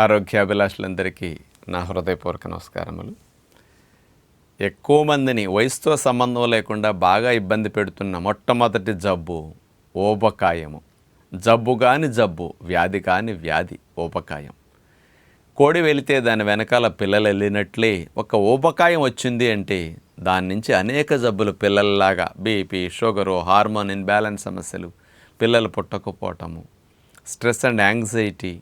ఆరోగ్యాభిలాషులందరికీ నా హృదయపూర్వక నమస్కారములు. ఎక్కువ మందిని వయసుతో సంబంధం లేకుండా బాగా ఇబ్బంది పెడుతున్న మొట్టమొదటి జబ్బు ఊబకాయము. జబ్బు కాని జబ్బు వ్యాధి కాని వ్యాధి ఊబకాయం. కోడి వెళితే దాని వెనకాల పిల్లలు వెళ్ళినట్లే ఒక ఊబకాయం వచ్చింది అంటే దాని నుంచి అనేక జబ్బులు పిల్లల్లాగా బీపీ షుగరు హార్మోన్ ఇన్బ్యాలెన్స్ సమస్యలు పిల్లలు పుట్టకపోవటము స్ట్రెస్ అండ్ యాంగ్జైటీ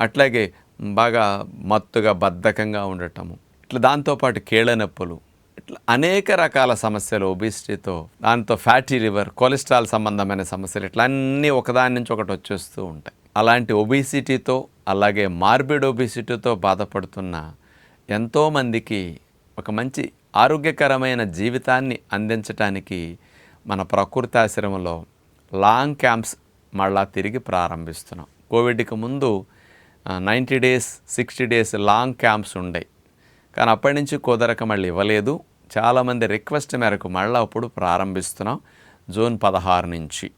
అట్లాగే బాగా మత్తుగా బద్ధకంగా ఉండటము. ఇట్లా దాంతోపాటు కీళ్ళ నొప్పులు. ఇట్లా అనేక రకాల సమస్యలు ఒబిసిటీతో దాంతో ఫ్యాటీ లివర్ కొలెస్ట్రాల్ సంబంధమైన సమస్యలు ఇట్లా అన్నీ ఒకదాని నుంచి ఒకటి వచ్చేస్తూ ఉంటాయి. అలాంటి ఒబిసిటీతో అలాగే మార్బిడ్ ఒబిసిటీతో బాధపడుతున్న ఎంతోమందికి ఒక మంచి ఆరోగ్యకరమైన జీవితాన్ని అందించడానికి మన ప్రకృతి ఆశ్రమంలో లాంగ్ క్యాంప్స్ మళ్ళా తిరిగి ప్రారంభిస్తున్నాం. కోవిడ్కి ముందు ninety days sixty days long camps ఉండే. కానీ అప్పటి నుంచి కుదరక మళ్ళీ ఇవ్వలేదు. చాలామంది రిక్వెస్ట్ మేరకు మళ్ళీ అప్పుడు ప్రారంభిస్తున్నాం. జూన్ పదహారు నుంచి.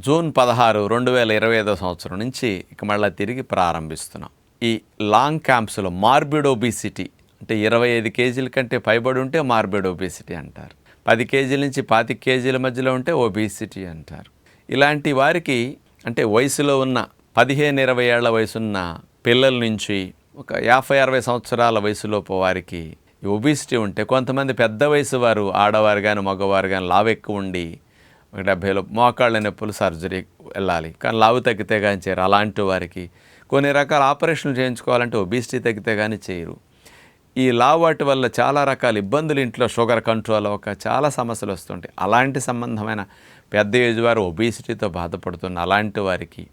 జూన్ పదహారు రెండు వేల ఇరవై ఐదో సంవత్సరం నుంచి ఇక మళ్ళీ తిరిగి ప్రారంభిస్తున్నాం. ఈ లాంగ్ క్యాంప్స్లో మార్బిడ్ ఒబిసిటీ అంటే ఇరవై ఐదు కేజీల కంటే పైబడి ఉంటే మార్బిడ్ ఒబిసిటీ అంటారు. పది కేజీల నుంచి పాతి కేజీల మధ్యలో ఉంటే ఒబిసిటీ అంటారు. ఇలాంటి వారికి అంటే వయసులో ఉన్న పదిహేను ఇరవై ఏళ్ళ వయసున్న పిల్లల నుంచి ఒక యాభై అరవై సంవత్సరాల వయసులోపు వారికి ఒబిసిటీ ఉంటే కొంతమంది పెద్ద వయసు వారు ఆడవారు కానీ మగవారు కానీ లావు ఎక్కువ ఉండి ఒక డెబ్బైలో మోకాళ్ళ నొప్పులు సర్జరీ వెళ్ళాలి. కానీ లావు తగ్గితే కానీ చేయరు. అలాంటి వారికి కొన్ని రకాల ఆపరేషన్లు చేయించుకోవాలంటే ఒబిసిటీ తగ్గితే కానీ చేయరు. ఈ లావు వాటి వల్ల చాలా రకాల ఇబ్బందులు ఇంట్లో షుగర్ కంట్రోల్ అవ్వక చాలా సమస్యలు వస్తుంటాయి. అలాంటి సంబంధమైన పెద్ద ఏజ్ వారు ఒబిసిటీతో బాధపడుతున్న అలాంటి వారికి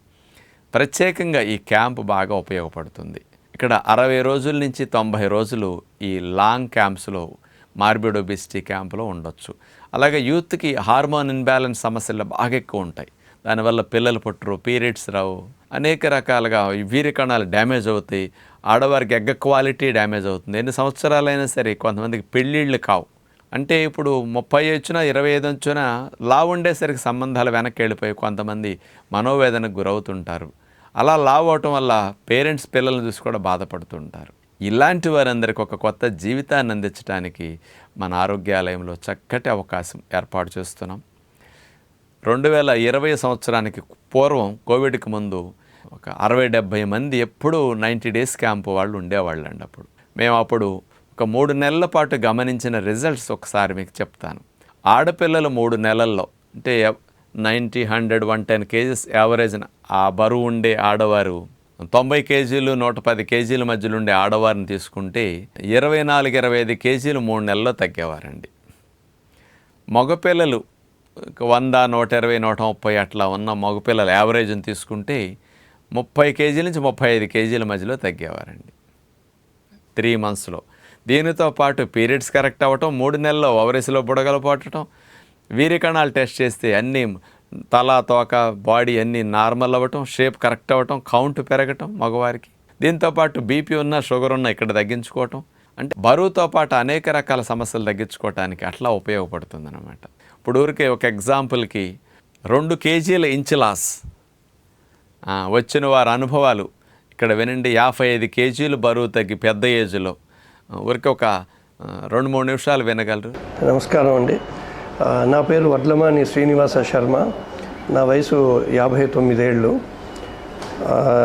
ప్రత్యేకంగా ఈ క్యాంప్ బాగా ఉపయోగపడుతుంది. ఇక్కడ అరవై రోజుల నుంచి తొంభై రోజులు ఈ లాంగ్ క్యాంప్స్లో మార్బిడ్ ఒబిసిటీ క్యాంపులో ఉండొచ్చు. అలాగే యూత్కి హార్మోన్ ఇన్బ్యాలెన్స్ సమస్యలు బాగా ఎక్కువ ఉంటాయి. దానివల్ల పిల్లలు పుట్టరు పీరియడ్స్ రావు. అనేక రకాలుగా వీరికణాలు డ్యామేజ్ అవుతాయి. ఆడవారికి ఎగ్గ క్వాలిటీ డ్యామేజ్ అవుతుంది. ఎన్ని సంవత్సరాలైనా సరే కొంతమందికి పెళ్ళిళ్ళు కావు. అంటే ఇప్పుడు ముప్పై వచ్చిన ఇరవై ఐదు వచ్చిన లావు ఉండేసరికి సంబంధాలు వెనక్కి వెళ్ళిపోయి కొంతమంది మనోవేదనకు గురవుతుంటారు. అలా లావు అవటం వల్ల పేరెంట్స్ పిల్లల్ని చూసి కూడా బాధపడుతుంటారు. ఇలాంటి వారందరికీ ఒక కొత్త జీవితాన్ని అందించడానికి మన ఆరోగ్యాలయంలో చక్కటి అవకాశం ఏర్పాటు చేస్తున్నాం. రెండు వేల ఇరవై సంవత్సరానికి పూర్వం కోవిడ్కి ముందు ఒక అరవై డెబ్భై మంది ఎప్పుడూ నైంటీ డేస్ క్యాంపు వాళ్ళు ఉండేవాళ్ళండి అప్పుడు. మేము అప్పుడు ఒక మూడు నెలల పాటు గమనించిన రిజల్ట్స్ ఒకసారి మీకు చెప్తాను. ఆడపిల్లలు మూడు నెలల్లో అంటే ninety hundred one ten kgs యావరేజ్న ఆ బరువు ఉండే ఆడవారు తొంభై కేజీలు నూట పది కేజీల మధ్యలో ఉండే ఆడవారిని తీసుకుంటే ఇరవై నాలుగు ఇరవై ఐదు కేజీలు మూడు నెలల్లో తగ్గేవారండి. మగపిల్లలు వంద నూట ఇరవై నూట ముప్పై అట్లా ఉన్న మగపిల్లల యావరేజ్ని తీసుకుంటే ముప్పై కేజీల నుంచి ముప్పై ఐదు కేజీల మధ్యలో తగ్గేవారండి. త్రీ మంత్స్లో. దీనితో పాటు పీరియడ్స్ కరెక్ట్ అవ్వటం మూడు నెలల్లో ఓవరీస్లో బుడగలు పట్టడం వీరికణాలు టెస్ట్ చేస్తే అన్నీ తల తోక బాడీ అన్నీ నార్మల్ అవ్వటం షేప్ కరెక్ట్ అవ్వటం కౌంట్ పెరగటం మగవారికి. దీంతోపాటు బీపీ ఉన్న షుగర్ ఉన్న ఇక్కడ తగ్గించుకోవటం. అంటే బరువుతో పాటు అనేక రకాల సమస్యలు తగ్గించుకోవటానికి అట్లా ఉపయోగపడుతుంది అనమాట ఇప్పుడు ఊరికే ఒక ఎగ్జాంపుల్కి రెండు కేజీల ఇంచు లాస్ వచ్చిన వారి అనుభవాలు. ఇక్కడ వినండి యాభై ఐదు కేజీలు బరువు తగ్గి పెద్ద ఏజ్లో. ఊరికి ఒక రెండు మూడు నిమిషాలు వినగలరు. నమస్కారం అండి. నా పేరు వడ్లమాని శ్రీనివాస శర్మ. నా వయసు యాభై తొమ్మిదేళ్ళు.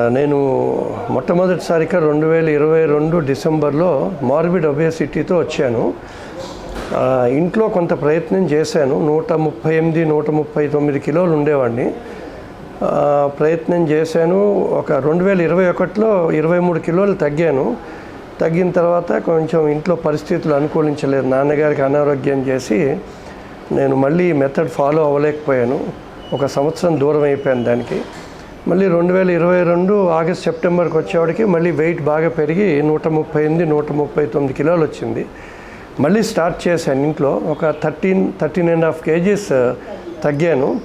నేను మొట్టమొదటిసారిగా రెండు వేల ఇరవై రెండు డిసెంబర్లో మార్బిడ్ ఒబేసిటీతో వచ్చాను. ఇంట్లో కొంత ప్రయత్నం చేశాను. నూట ముప్పై ఎనిమిది నూట ముప్పై తొమ్మిది కిలోలు ఉండేవాడిని. ప్రయత్నం చేశాను. ఒక రెండు వేల ఇరవై ఒకటిలో ఇరవై మూడు కిలోలు తగ్గాను. తగ్గిన తర్వాత కొంచెం ఇంట్లో పరిస్థితులు అనుకూలించలేదు. నాన్నగారికి అనారోగ్యం చేసి నేను మళ్ళీ ఈ మెథడ్ ఫాలో అవ్వలేకపోయాను. ఒక సంవత్సరం దూరం అయిపోయాను దానికి. మళ్ళీ రెండు వేల ఇరవై రెండు ఆగస్ట్ సెప్టెంబర్కి వచ్చేవాడికి మళ్ళీ వెయిట్ బాగా పెరిగి నూట ముప్పై ఎనిమిది నూట ముప్పై తొమ్మిది కిలోలు వచ్చింది. మళ్ళీ స్టార్ట్ చేశాను ఇంట్లో. ఒక thirteen thirteen and half kgs తగ్గాను.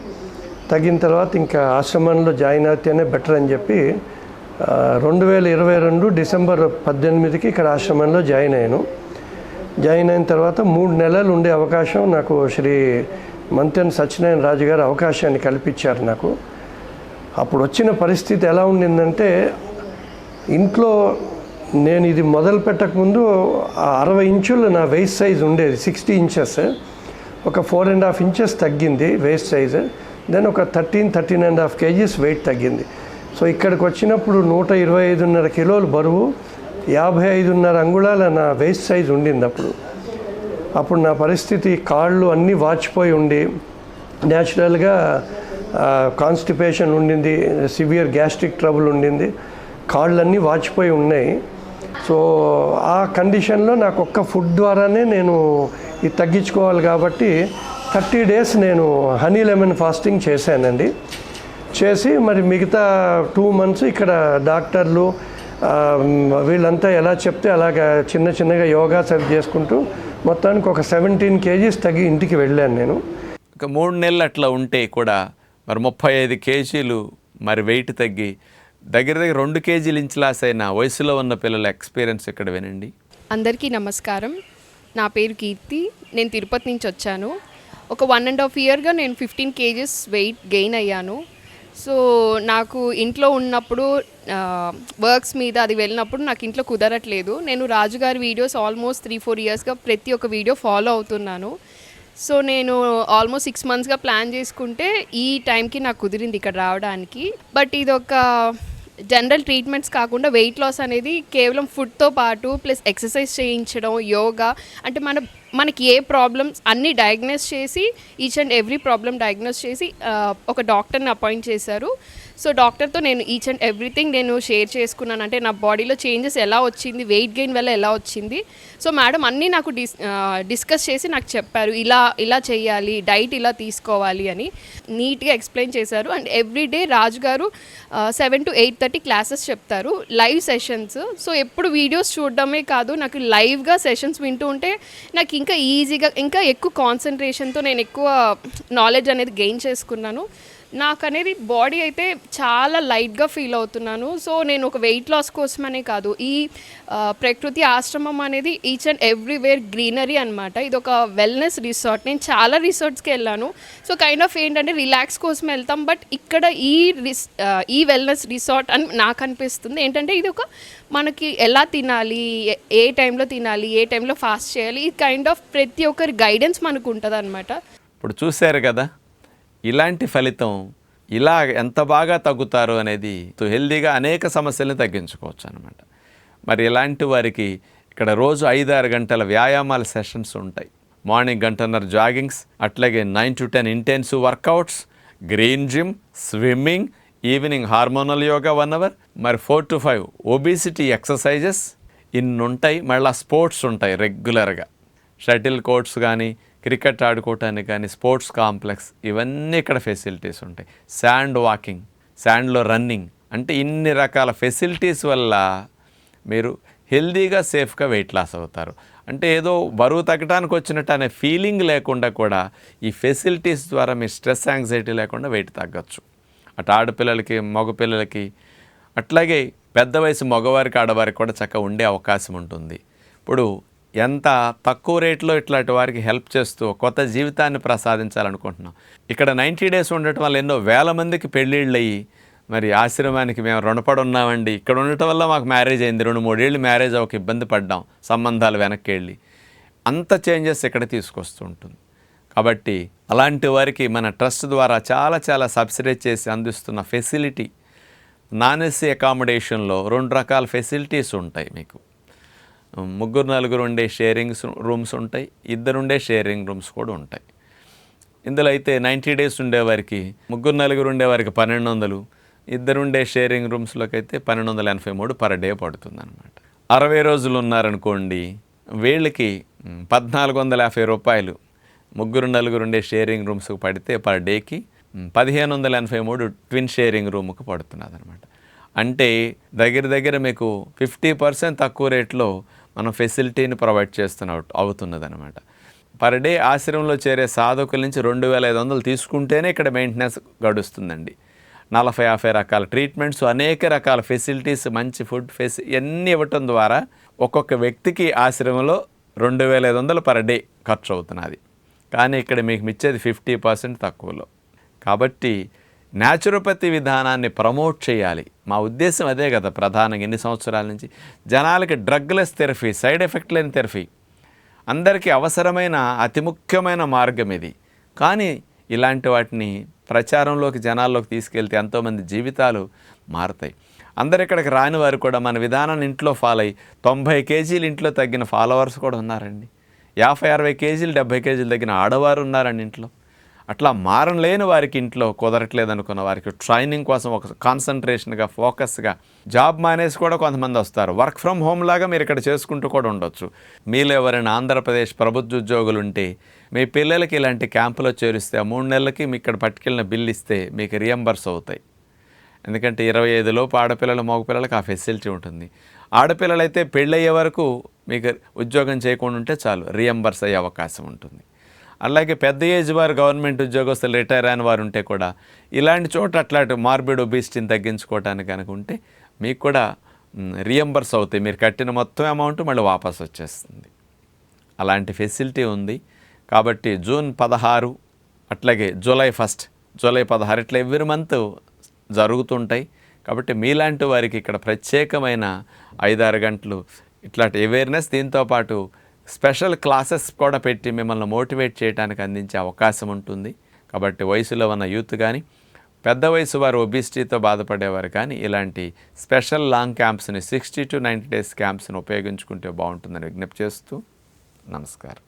తగ్గిన తర్వాత ఇంకా ఆశ్రమంలో జాయిన్ అయితేనే బెటర్ అని చెప్పి రెండు వేల ఇరవై రెండు డిసెంబర్ పద్దెనిమిదికి ఇక్కడ ఆశ్రమంలో జాయిన్ అయ్యాను. జాయిన్ అయిన తర్వాత మూడు నెలలు ఉండే అవకాశం నాకు శ్రీ మంతెన్ సత్యనారాయణ రాజు గారు అవకాశాన్ని కల్పించారు నాకు. అప్పుడు వచ్చిన పరిస్థితి ఎలా ఉండిందంటే ఇంట్లో నేను ఇది మొదలు పెట్టకముందు ఆ అరవై ఇంచులు నా వేస్ట్ సైజ్ ఉండేది సిక్స్టీ ఇంచెస్. ఒక ఫోర్ అండ్ హాఫ్ ఇంచెస్ తగ్గింది వేస్ట్ సైజ్ దెన్ ఒక thirteen thirteen and half kgs weight తగ్గింది. సో ఇక్కడికి వచ్చినప్పుడు నూట ఇరవై ఐదున్నర కిలోలు బరువు యాభై ఐదున్నర అంగుళాల నా వేస్ట్ సైజ్ ఉండింది అప్పుడు. అప్పుడు నా పరిస్థితి కాళ్ళు అన్నీ వాచిపోయి ఉండి న్యాచురల్గా కాన్స్టిపేషన్ ఉండింది సివియర్ గ్యాస్ట్రిక్ ట్రబుల్ ఉండింది కాళ్ళన్నీ వాచిపోయి ఉన్నాయి. సో ఆ కండిషన్లో నాకు ఒక్క ఫుడ్ ద్వారానే నేను ఇది తగ్గించుకోవాలి కాబట్టి థర్టీ డేస్ నేను హనీ లెమన్ ఫాస్టింగ్ చేశానండి. చేసి మరి మిగతా టూ మంత్స్ ఇక్కడ డాక్టర్లు వీళ్ళంతా ఎలా చెప్తే అలాగా చిన్న చిన్నగా యోగా సరి చేసుకుంటూ మొత్తానికి ఒక సెవెంటీన్ కేజీస్ తగ్గి ఇంటికి వెళ్ళాను నేను. ఒక మూడు నెలలు అట్లా ఉంటే కూడా మరి ముప్పై ఐదు కేజీలు మరి వెయిట్ తగ్గి దగ్గర దగ్గర రెండు కేజీలు ఇంచ్ లాస్ అయిన వయసులో ఉన్న పిల్లల ఎక్స్పీరియన్స్ ఇక్కడ వినండి? అందరికీ నమస్కారం. నా పేరు కీర్తి. నేను తిరుపతి నుంచి వచ్చాను. ఒక వన్ అండ్ హాఫ్ ఇయర్గా నేను ఫిఫ్టీన్ కేజెస్ వెయిట్ గెయిన్ అయ్యాను. సో నాకు ఇంట్లో ఉన్నప్పుడు వర్క్స్ మీద అది వెళ్ళినప్పుడు నాకు ఇంట్లో కుదరట్లేదు. నేను రాజుగారి వీడియోస్ ఆల్మోస్ట్ త్రీ ఫోర్ ఇయర్స్గా ప్రతి ఒక్క వీడియో ఫాలో అవుతున్నాను. సో నేను ఆల్మోస్ట్ సిక్స్ మంత్స్గా ప్లాన్ చేసుకుంటే ఈ టైంకి నాకు కుదిరింది ఇక్కడ రావడానికి. బట్ ఇది ఒక జనరల్ ట్రీట్మెంట్స్ కాకుండా వెయిట్ లాస్ అనేది కేవలం ఫుడ్తో పాటు ప్లస్ ఎక్సర్సైజ్ చేయించడం యోగా అంటే మన మనకి ఏ ప్రాబ్లమ్స్ అన్నీ డయాగ్నోస్ చేసి each and every problem diagnose చేసి uh, ఒక డాక్టర్ని అపాయింట్ చేశారు. సో డాక్టర్తో నేను ఈచ్ అండ్ ఎవ్రీథింగ్ నేను షేర్ చేసుకున్నాను. అంటే నా బాడీలో చేంజెస్ ఎలా వచ్చింది వెయిట్ గెయిన్ వల్ల ఎలా వచ్చింది. సో మేడం అన్నీ నాకు డిస్ డిస్కస్ చేసి నాకు చెప్పారు. ఇలా ఇలా చేయాలి డైట్ ఇలా తీసుకోవాలి అని నీట్గా ఎక్స్ప్లెయిన్ చేశారు. అండ్ ఎవ్రీ డే రాజు గారు seven to eight thirty classes చెప్తారు. లైవ్ సెషన్స్ సో ఎప్పుడు వీడియోస్ చూడడమే కాదు నాకు లైవ్గా సెషన్స్ వింటూ ఉంటే నాకు ఇంకా ఈజీగా ఇంకా ఎక్కువ కాన్సన్ట్రేషన్తో నేను ఎక్కువ నాలెడ్జ్ అనేది గెయిన్ చేసుకున్నాను. నాకు అనేది బాడీ అయితే చాలా లైట్గా ఫీల్ అవుతున్నాను. సో నేను ఒక వెయిట్ లాస్ కోసమనే కాదు. ఈ ప్రకృతి ఆశ్రమం అనేది ఈచ్ అండ్ ఎవ్రీవేర్ గ్రీనరీ అనమాట ఇది ఒక వెల్నెస్ రిసార్ట్. నేను చాలా రిసార్ట్స్కి వెళ్ళాను. సో కైండ్ ఆఫ్ ఏంటంటే రిలాక్స్ కోసం వెళ్తాం. బట్ ఇక్కడ ఈ రిస్ ఈ వెల్నెస్ రిసార్ట్ అని నాకు అనిపిస్తుంది ఏంటంటే ఇది ఒక మనకి ఎలా తినాలి ఏ- ఏ టైంలో తినాలి ఏ టైంలో ఫాస్ట్ చేయాలి ఈ కైండ్ ఆఫ్ ప్రతి ఒక్కరి గైడెన్స్ మనకు ఉంటుంది ఇప్పుడు చూశారు కదా ఇలాంటి ఫలితం ఇలా ఎంత బాగా తగ్గుతారు అనేది హెల్దీగా అనేక సమస్యల్ని తగ్గించుకోవచ్చు అనమాట మరి ఇలాంటి వారికి ఇక్కడ రోజు ఐదు ఆరు గంటల వ్యాయామాల సెషన్స్ ఉంటాయి. మార్నింగ్ గంటన్నర జాగింగ్స్ అట్లాగే nine to ten intensive workouts green gym swimming evening hormonal yoga one hour మరి four to five obesity exercises ఇన్ని ఉంటాయి మళ్ళీ స్పోర్ట్స్ ఉంటాయి రెగ్యులర్గా. షటిల్ కోర్ట్స్ కానీ క్రికెట్ ఆడుకోవటానికి కానీ స్పోర్ట్స్ కాంప్లెక్స్ ఇవన్నీ ఇక్కడ ఫెసిలిటీస్ ఉంటాయి. శాండ్ వాకింగ్ శాండ్లో రన్నింగ్ అంటే ఇన్ని రకాల ఫెసిలిటీస్ వల్ల మీరు హెల్దీగా సేఫ్గా వెయిట్ లాస్ అవుతారు. అంటే ఏదో బరువు తగ్గడానికి వచ్చినట్టు అనే ఫీలింగ్ లేకుండా కూడా ఈ ఫెసిలిటీస్ ద్వారా మీ స్ట్రెస్ యాంగ్జైటీ లేకుండా వెయిట్ తగ్గొచ్చు. అటు ఆడపిల్లలకి మగపిల్లలకి అట్లాగే పెద్ద వయసు మగవారికి ఆడవారికి కూడా చక్కగా ఉండే అవకాశం ఉంటుంది. ఇప్పుడు ఎంత తక్కువ రేట్లో ఇట్లాంటి వారికి హెల్ప్ చేస్తూ కొత్త జీవితాన్ని ప్రసాదించాలనుకుంటున్నాం. ఇక్కడ నైంటీ డేస్ ఉండటం వల్ల ఎన్నో వేల మందికి పెళ్ళిళ్ళు అయ్యి మరి ఆశ్రమానికి మేము రుణపడి ఉన్నామండి ఇక్కడ ఉండటం వల్ల మాకు మ్యారేజ్ అయింది. రెండు మూడేళ్ళు మ్యారేజ్ ఒక ఇబ్బంది పడ్డాం సంబంధాలు వెనక్కి వెళ్ళి అంత చేంజెస్ ఇక్కడ తీసుకొస్తూ ఉంటుంది. కాబట్టి అలాంటి వారికి మన ట్రస్ట్ ద్వారా చాలా చాలా సబ్సిడైజ్ చేసి అందిస్తున్న ఫెసిలిటీ నాన్ ఎస్సీ అకామిడేషన్లో రెండు రకాల ఫెసిలిటీస్ ఉంటాయి మీకు. ముగ్గురు నలుగురు ఉండే షేరింగ్ రూమ్స్ ఉంటాయి ఇద్దరుండే షేరింగ్ రూమ్స్ కూడా ఉంటాయి. ఇందులో అయితే నైంటీ డేస్ ఉండేవారికి ముగ్గురు నలుగురు ఉండేవారికి పన్నెండు వందలు ఇద్దరుండే షేరింగ్ రూమ్స్లోకి అయితే పన్నెండు వందల ఎనభై మూడు పర్ డే పడుతుంది అనమాట అరవై రోజులు ఉన్నారనుకోండి వీళ్ళకి పద్నాలుగు వందల యాభై రూపాయలు ముగ్గురు నలుగురు ఉండే షేరింగ్ రూమ్స్కి పడితే పర్ డేకి పదిహేను వందల ఎనభై మూడు ట్విన్ షేరింగ్ రూమ్కి పడుతున్నది అనమాట అంటే దగ్గర దగ్గర మీకు ఫిఫ్టీ పర్సెంట్ తక్కువ రేట్లో మనం ఫెసిలిటీని ప్రొవైడ్ చేస్తున్న అవుతున్నది అనమాట పర్ డే ఆశ్రమంలో చేరే సాధకుల నుంచి రెండు వేల ఐదు వందలు తీసుకుంటేనే ఇక్కడ మెయింటెనెన్స్ గడుస్తుందండి. నలభై యాభై రకాల ట్రీట్మెంట్స్ అనేక రకాల ఫెసిలిటీస్ మంచి ఫుడ్ ఫెసి ఇవన్నీ ఇవ్వటం ద్వారా ఒక్కొక్క వ్యక్తికి ఆశ్రమంలో రెండు వేల ఐదు వందలు పర్ డే ఖర్చు అవుతున్నది. కానీ ఇక్కడ మీకు ఇచ్చేది ఫిఫ్టీ పర్సెంట్ తక్కువలో. కాబట్టి న్యాచురోపతి విధానాన్ని ప్రమోట్ చేయాలి. మా ఉద్దేశం అదే కదా ప్రధానంగా ఎన్ని సంవత్సరాల నుంచి. జనాలకి డ్రగ్లెస్ థెరపీ సైడ్ ఎఫెక్ట్ లేని థెరపీ. అందరికీ అవసరమైన అతి ముఖ్యమైన మార్గం ఇది. కానీ ఇలాంటి వాటిని ప్రచారంలోకి జనాల్లోకి తీసుకెళ్తే ఎంతోమంది జీవితాలు మారుతాయి. అందరు ఇక్కడికి రాని వారు కూడా మన విధానాన్ని ఇంట్లో ఫాలో అయ్యి తొంభై కేజీలు ఇంట్లో తగ్గిన ఫాలోవర్స్ కూడా ఉన్నారండి. యాభై అరవై కేజీలు డెబ్బై కేజీలు తగ్గిన ఆడవారు ఉన్నారండి ఇంట్లో. అట్లా మారలేని వారికి ఇంట్లో కుదరట్లేదు అనుకున్న వారికి ట్రైనింగ్ కోసం ఒక కాన్సన్ట్రేషన్గా ఫోకస్గా జాబ్ మానేసి కూడా కొంతమంది వస్తారు. వర్క్ ఫ్రమ్ హోమ్ లాగా మీరు ఇక్కడ చేసుకుంటూ కూడా ఉండొచ్చు. మీలో ఎవరైనా ఆంధ్రప్రదేశ్ ప్రభుత్వ ఉద్యోగులు ఉంటే మీ పిల్లలకి ఇలాంటి క్యాంపులో చేరిస్తే ఆ మూడు నెలలకి మీ ఇక్కడ పట్టుకెళ్ళిన బిల్ ఇస్తే మీకు రియంబర్స్ అవుతాయి. ఎందుకంటే ఇరవై ఐదులోపు ఆడపిల్లలు మగపిల్లలకు ఆ ఫెసిలిటీ ఉంటుంది. ఆడపిల్లలైతే పెళ్ళయ్యే వరకు మీకు ఉద్యోగం చేయకుండా ఉంటే చాలు రియంబర్స్ అయ్యే అవకాశం ఉంటుంది. అలాగే పెద్ద ఏజ్ వారు గవర్నమెంట్ ఉద్యోగస్తులు రిటైర్ అయిన వారు ఉంటే కూడా ఇలాంటి చోట అట్లాంటి మార్బిడ్ ఒబిసిటీని తగ్గించుకోవటానికి కనుక ఉంటే మీకు కూడా రియంబర్స్ అవుతాయి. మీరు కట్టిన మొత్తం అమౌంట్ మళ్ళీ వాపస్ వచ్చేస్తుంది. అలాంటి ఫెసిలిటీ ఉంది. కాబట్టి జూన్ పదహారు అట్లాగే జూలై ఫస్ట్ జూలై పదహారు ఇట్లా ఎవ్రీ మంత్ జరుగుతుంటాయి. కాబట్టి మీలాంటి వారికి ఇక్కడ ప్రత్యేకమైన ఐదారు గంటలు ఇట్లాంటి అవేర్నెస్ దీంతోపాటు స్పెషల్ క్లాసెస్ కూడా పెట్టి మిమ్మల్ని మోటివేట్ చేయడానికి అందించే అవకాశం ఉంటుంది. కాబట్టి వయసులో ఉన్న యూత్ కానీ పెద్ద వయసు వారు ఒబిసిటీతో బాధపడేవారు కానీ ఇలాంటి స్పెషల్ లాంగ్ క్యాంప్స్ని సిక్స్టీ టు నైంటీ డేస్ క్యాంప్స్ని ఉపయోగించుకుంటే బాగుంటుందని విజ్ఞప్తి చేస్తూ నమస్కారం.